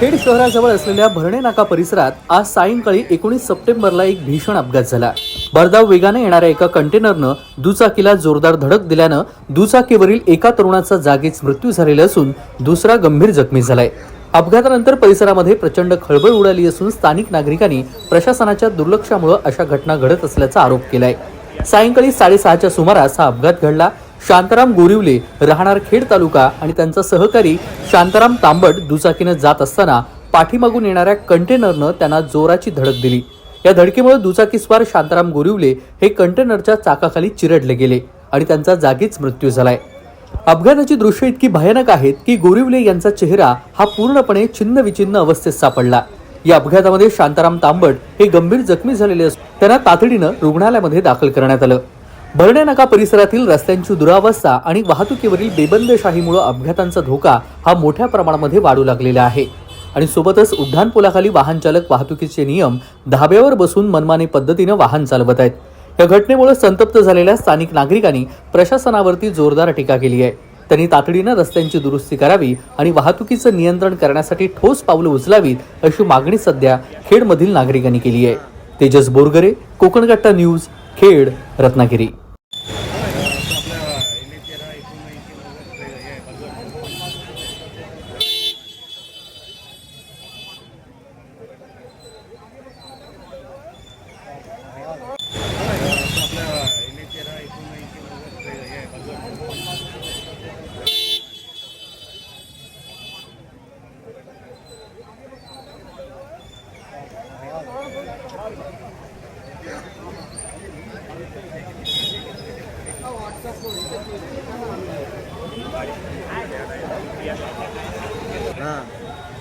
खेड शहराजवळ असलेल्या भरणे नाका परिसरात आज सायंकाळी एकोणीस सप्टेंबरला एक भीषण अपघात झाला. भरधाव वेगाने येणाऱ्या एका कंटेनरनं दुचाकीला जोरदार धडक दिल्यानं दुचाकीवरील एका तरुणाचा जागीच मृत्यू झालेला असून दुसरा गंभीर जखमी झालाय. अपघातानंतर परिसरामध्ये प्रचंड खळबळ उडाली असून स्थानिक नागरिकांनी प्रशासनाच्या दुर्लक्षामुळे अशा घटना घडत असल्याचा आरोप केलाय. सायंकाळी साडेसहाच्या सुमारास हा अपघात घडला. शांताराम गोरिवले राहणार खेड तालुका आणि त्यांचा सहकारी शांताराम तांबट दुचाकीनं जात असताना पाठीमागून येणाऱ्या कंटेनरनं त्यांना जोराची धडक दिली. या धडकेमुळे दुचाकीस्वार शांताराम गोरिवले हे कंटेनरच्या चाकाखाली चिरडले गेले आणि त्यांचा जागीच मृत्यू झालाय. अपघाताची दृश्य इतकी भयानक आहेत की गोरिवले यांचा चेहरा हा पूर्णपणे छिन्नविछिन्न अवस्थेत सापडला. या अपघातामध्ये शांताराम तांबट हे गंभीर जखमी झालेले असून त्यांना तातडीनं रुग्णालयामध्ये दाखल करण्यात आलं. भरण्या नाका परिसरातील रस्त्यांची दुरावस्था आणि वाहतुकीवरील बेबंदशाहीमुळे अपघातांचा धोका हा मोठ्या प्रमाणामध्ये वाढू लागलेला आहे. आणि सोबतच उड्डाणपुलाखाली वाहन चालक वाहतुकीचे नियम धाब्यावर बसून मनमानी पद्धतीनं वाहन चालवत आहेत. या घटनेमुळे संतप्त झालेल्या स्थानिक नागरिकांनी प्रशासनावरती जोरदार टीका केली आहे. त्यांनी तातडीनं रस्त्यांची दुरुस्ती करावी आणि वाहतुकीचं नियंत्रण करण्यासाठी ठोस पावलं उचलावीत अशी मागणी सध्या खेडमधील नागरिकांनी केली आहे. तेजस बोरगरे कोकणकट्टा न्यूज खेड रत्नागिरी. Ah.